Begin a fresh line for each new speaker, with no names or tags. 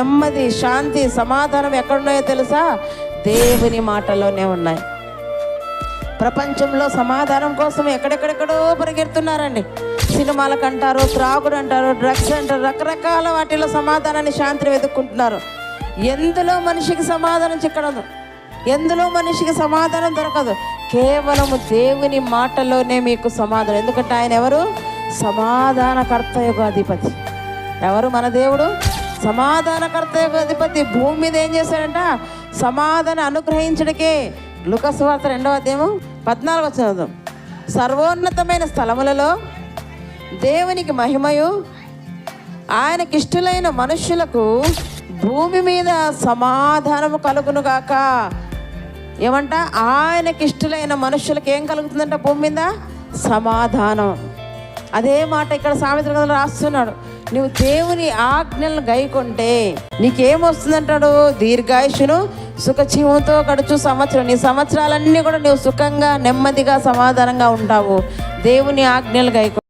నెమ్మది శాంతి సమాధానం ఎక్కడున్నాయో తెలుసా? దేవుని మాటలోనే ఉన్నాయి. ప్రపంచంలో సమాధానం కోసం ఎక్కడెక్కడెక్కడో పరిగెడుతున్నారండి. సినిమాలకు అంటారు త్రాగుడు అంటారు డ్రగ్స్ అంటారు రకరకాల వాటిలో సమాధానాన్ని శాంతిని వెతుక్కుంటున్నారు. ఎందులో మనిషికి సమాధానం చిక్కడదు? ఎందులో మనిషికి సమాధానం దొరకదు? కేవలము దేవుని మాటలోనే మీకు సమాధానం. ఎందుకంటే ఆయన ఎవరు? సమాధానకర్త యొక్క అధిపతి ఎవరు మన దేవుడు? సమాధానకర్త అధిపతి భూమి మీద ఏం చేశాడంట? సమాధానం అనుగ్రహించడకే లుకస్వార్త రెండవ అధ్యాయం పద్నాలుగు వచ్చిన సర్వోన్నతమైన స్థలములలో దేవునికి మహిమయు ఆయనకి ఇష్టలైన మనుష్యులకు భూమి మీద సమాధానము కలుగునుగాక ఏమంట? ఆయనకి ఇష్టలైన మనుష్యులకు ఏం కలుగుతుందంట? భూమి మీద సమాధానం. అదే మాట ఇక్కడ సామెత్ర రాస్తున్నాడు. నువ్వు దేవుని ఆజ్ఞలను గైకొంటే నీకేమొస్తుందంటాడు? దీర్ఘాయుషును సుఖజీవంతో గడుచు సంవత్సరం. నీ సంవత్సరాలన్నీ కూడా నువ్వు సుఖంగా నెమ్మదిగా సమాధానంగా ఉంటావు. దేవుని ఆజ్ఞలు గైకొ